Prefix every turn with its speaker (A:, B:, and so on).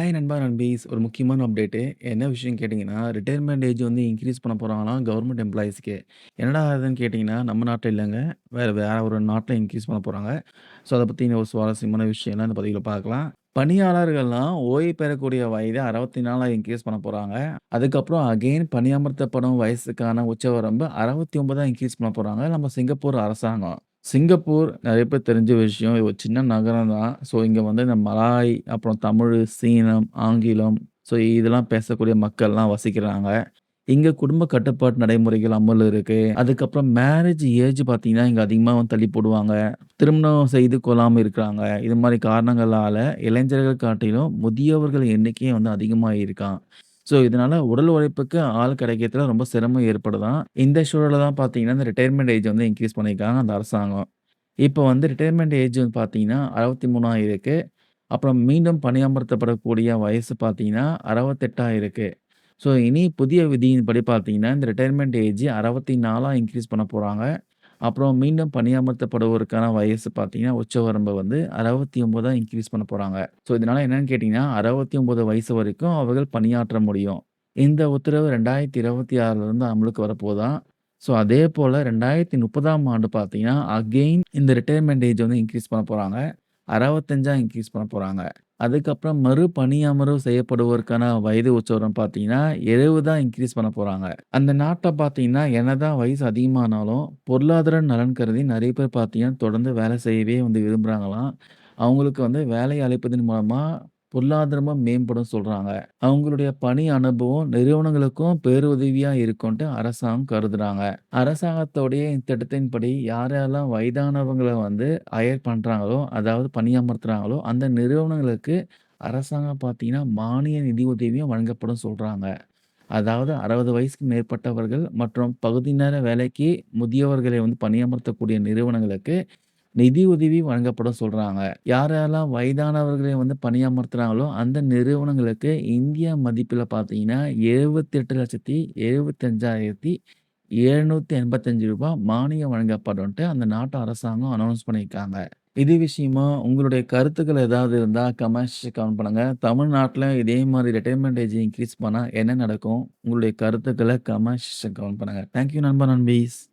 A: Hi நண்பா நண்பீஸ். ஒரு முக்கியமான அப்டேட்டு. என்ன விஷயம்னு கேட்டிங்கன்னா ரிட்டையர்மெண்ட் ஏஜ் வந்து இன்க்ரீஸ் பண்ண போகிறாங்களாம் கவர்மெண்ட் எம்ப்ளாயீஸ்க்கு. என்னடா இதுன்னு கேட்டிங்கன்னா நம்ம நாட்டில் இல்லைங்க வேறு வேறு ஒரு நாட்டில் இன்க்ரீஸ் பண்ண போகிறாங்க ஸோ, அதை பற்றின ஒரு சுவாரஸ்யமான விஷயம்லாம் இந்த பதிவில் பார்க்கலாம். பணியாளர்கள்லாம் ஓய்வு பெறக்கூடிய வயது அறுபத்தி நாளாக இன்க்ரீஸ் பண்ண போகிறாங்க அதுக்கப்புறம் அகைன் பணியமர்த்தப்படும் வயசுக்கான உச்சவரம்பு அறுபத்தி ஒன்பதாக இன்க்ரீஸ் பண்ண போகிறாங்க நம்ம சிங்கப்பூர் அரசாங்கம். சிங்கப்பூர் நெறைய பேர் தெரிஞ்ச விஷயம். ஒரு சின்ன நகரம் தான். ஸோ, இங்க வந்து இந்த மலாய், அப்புறம் தமிழ், சீனம், ஆங்கிலம் ஸோ, இதெல்லாம் பேசக்கூடிய மக்கள்லாம் வசிக்கிறாங்க. இங்க குடும்ப கட்டுப்பாட்டு நடைமுறைகள் அமல் இருக்கு. அதுக்கப்புறம் மேரேஜ் ஏஜ் பார்த்தீங்கன்னா, இங்க அதிகமா வந்து தள்ளி போடுவாங்க. திருமணம் செய்து கொள்ளாம இருக்கிறாங்க. இது மாரி காரணங்களால இளைஞர்கள் காட்டிலும் முதியவர்கள் எண்ணிக்கையும் வந்து அதிகமாகியிருக்காம். ஸோ, இதனால உடல் உழைப்புக்கு ஆள் கிடைக்கிறதுல ரொம்ப சிரமம் ஏற்படுதான் இந்த சூழலில் தான் பார்த்தீங்கன்னா, இந்த ரிட்டையர்மெண்ட் ஏஜ் வந்து இன்க்ரீஸ் பண்ணியிருக்காங்க அந்த அரசாங்கம். இப்போ வந்து ரிட்டையர்மெண்ட் ஏஜ் வந்து பார்த்தீங்கன்னா, 63ஆ இருக்கு. அப்புறம் மீண்டும் பணியமர்த்தப்படக்கூடிய வயசு பார்த்தீங்கன்னா, 68ஆ இருக்கு. ஸோ, இனி புதிய விதியின்படி பார்த்தீங்கன்னா, இந்த ரிட்டையர்மெண்ட் ஏஜ் 64ஆ இன்கிரீஸ் பண்ண போகிறாங்க அப்புறம் மீண்டும் பணியமர்த்தப்படுவதற்கான வயசு பார்த்தீங்கன்னா, உச்சவரம்பு வந்து அறுபத்தி ஒன்பதாக இன்க்ரீஸ் பண்ண போகிறாங்க ஸோ, இதனால என்னன்னு கேட்டீங்கன்னா, 69 வயசு வரைக்கும் அவர்கள் பணியாற்ற முடியும். இந்த உத்தரவு 2026லிருந்து அமலுக்கு வரப்போதான் ஸோ, அதே போல் ரெண்டாயிரத்தி முப்பதாம் ஆண்டு பார்த்தீங்கன்னா, அகைன் இந்த ரிட்டையர்மெண்ட் ஏஜ் வந்து இன்க்ரீஸ் பண்ண போகிறாங்க அறுபத்தஞ்சா இன்க்ரீஸ் பண்ண போகிறாங்க அதுக்கப்புறம் மறு பணியமர்வு செய்யப்படுவதற்கான வயது உச்சவரம் பார்த்தீங்கன்னா, எழுபதான் இன்க்ரீஸ் பண்ண போறாங்க. அந்த நாட்ல பார்த்தீங்கன்னா, என்னதான் வயசு அதிகமானாலும், பொருளாதார நலன் கருதி நெறைய பேர் பார்த்தீங்கன்னா, தொடர்ந்து வேலை செய்யவே வந்து விரும்புறாங்களாம். அவங்களுக்கு வந்து வேலை அழைப்பதன் மூலமா பொருளாதாரமா மேம்படும் சொல்றாங்க. அவங்களுடைய பணி அனுபவம் நிறுவனங்களுக்கும் பேருதவியா இருக்கும்ட்டு அரசாங்கம் கருதுறாங்க. அரசாங்கத்தோடைய இந்த திட்டத்தின்படி யார் யாரெல்லாம் வயதானவங்கள வந்து அயர் பண்றாங்களோ, அதாவது பணியமர்த்துறாங்களோ, அந்த நிறுவனங்களுக்கு அரசாங்கம் பார்த்தீங்கன்னா, மானிய நிதி உதவியும் வழங்கப்படும் சொல்றாங்க. அதாவது 60 வயசுக்கு மேற்பட்டவர்கள் மற்றும் பகுதி நேர வேலைக்கு முதியவர்களை வந்து பணியமர்த்தக்கூடிய நிறுவனங்களுக்கு நிதி உதவி வழங்கப்படும் சொல்றாங்க. யார் யாரெல்லாம் வயதானவர்களை வந்து பணியமர்த்துறாங்களோ, அந்த நிறுவனங்களுக்கு இந்திய மதிப்பில் பார்த்தீங்கன்னா, ரூ. 78,75,785 மானியம் வழங்கப்படும்ட்டு அந்த நாட்டு அரசாங்கம் அனௌன்ஸ் பண்ணியிருக்காங்க. இது விஷயமா உங்களுடைய கருத்துக்கள் ஏதாவது இருந்தால் கமெண்ட்ஸ் கமெண்ட் பண்ணுங்க. தமிழ்நாட்டில் இதே மாதிரி ரிட்டைர்மெண்ட் ஏஜ் இன்க்ரீஸ் பண்ணால் என்ன நடக்கும்? உங்களுடைய கருத்துக்களை கமெண்ட்ஸ் கமெண்ட் பண்ணுங்க. Thank you நண்பீஸ்.